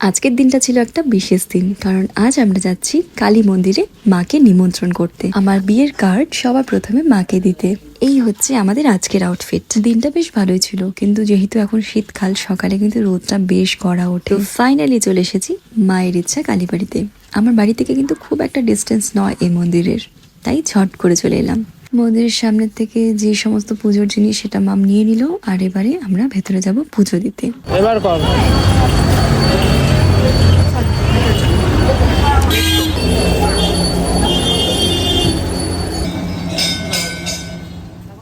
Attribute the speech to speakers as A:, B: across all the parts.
A: আজকের দিনটা ছিল একটা বিশেষ দিন, কারণ আজ আমরা যাচ্ছি কালী মন্দিরে মাকে নিমন্ত্রণ করতে। আমার বিয়ের কার্ড সবার প্রথমে মাকে দিতে। এই হচ্ছে আমাদের আজকের আউটফিট দিনটা বেশ ভালোই ছিল, কিন্তু যেহেতু এখন শীতকাল, সকালে কিন্তু রোদটা বেশ কড়া ওঠে। ফাইনালি চলে এসেছি মায়ের ইচ্ছা কালীবাড়িতে আমার বাড়ি থেকে কিন্তু খুব একটা ডিস্টেন্স নয় এই মন্দিরের, তাই ঝট করে চলে এলাম। মন্দিরের সামনের থেকে যে সমস্ত পুজোর জিনিস সেটা মাম নিয়ে নিল, আর এবারে আমরা ভেতরে যাব পুজো দিতে।
B: এবার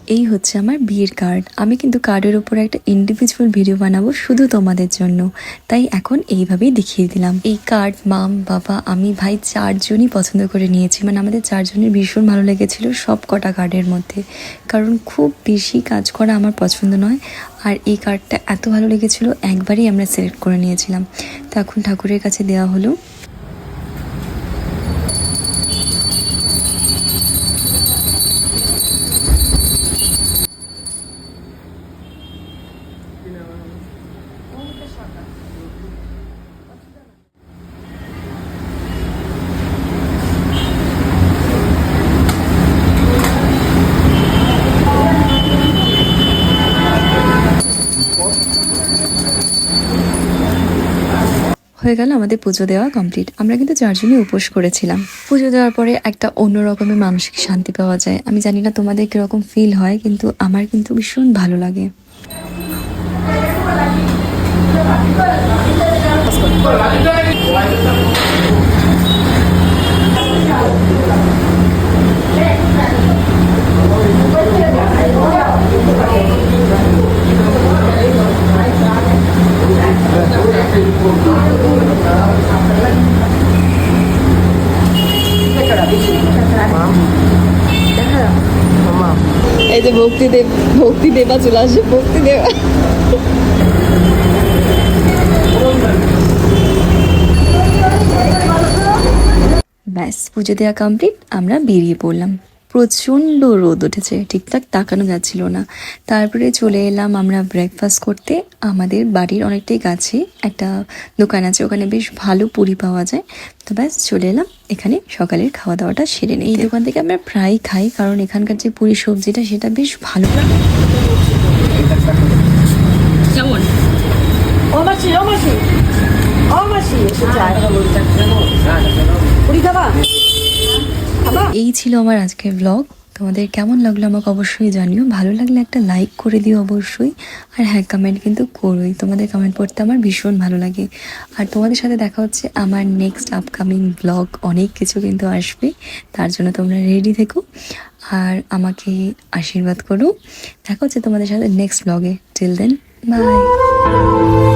A: এই হচ্ছে আমার বিয়ের কার্ড আমি কিন্তু কার্ডের উপর একটা ইন্ডিভিজুয়াল ভিডিও বানাবো শুধু তোমাদের জন্য। তাই এখন এইভাবেই দেখিয়ে দিলাম। এই কার্ড মাম বাবা, আমি ভাই চারজনই পছন্দ করে নিয়েছি। মানে আমাদের চারজনের ভীষণ ভালো লেগেছিল সব কটা কার্ডের মধ্যে। কারণ খুব বেশি কাজ করা আমার পছন্দ নয়। আর এই কার্ডটা এত ভালো লেগেছিল, একবারই আমরা সিলেক্ট করে নিয়েছিলাম। তো এখন ঠাকুরের কাছে দেওয়া হলো। হয়ে গেল আমাদের পুজো দেওয়া কমপ্লিট আমরা কিন্তু চারজনই উপোস করেছিলাম। পুজো দেওয়ার পরে একটা অন্য রকমের মানসিক শান্তি পাওয়া যায়। আমি জানি না তোমাদের কীরকম ফিল হয়, কিন্তু আমার কিন্তু ভীষণ ভালো লাগে।
C: এই যে ভক্তি দেব ভক্তি দেবা চলে আসে ভক্তি দেবা
A: ব্যাস, পুজো দেওয়া কমপ্লিট আমরা বেরিয়ে পড়লাম। প্রচণ্ড রোদ উঠেছে। ঠিকঠাক তাকানো যাচ্ছিল না। তারপরে চলে এলাম আমরা ব্রেকফাস্ট করতে। আমাদের বাড়ির অনেকটাই কাছে একটা দোকান আছে। ওখানে বেশ ভালো পুরি পাওয়া যায়। তো ব্যাস চলে এলাম। এখানে সকালের খাওয়া দাওয়াটা সেরে নিই। এই দোকান থেকে আমরা প্রায় খাই, কারণ এখানকার যে পুরি সবজিটা সেটা বেশ ভালো।
D: পুরি খাবা?
A: এই ছিল আমার আজকের ব্লগ তোমাদের কেমন লাগল আমাকে অবশ্যই জানিও। ভালো লাগলে একটা লাইক করে দিও অবশ্যই। আর হ্যাঁ কমেন্ট কিন্তু করোই। তোমাদের কমেন্ট পড়তে আমার ভীষণ ভালো লাগে। আর তোমাদের সাথে দেখা হচ্ছে আমার নেক্সট আপকামিং ব্লগ অনেক কিছু কিন্তু আসবে। তার জন্য তোমরা রেডি থেকো। আর আমাকে আশীর্বাদ করো। দেখা হচ্ছে তোমাদের সাথে নেক্সট ব্লগে টিল দেন বাই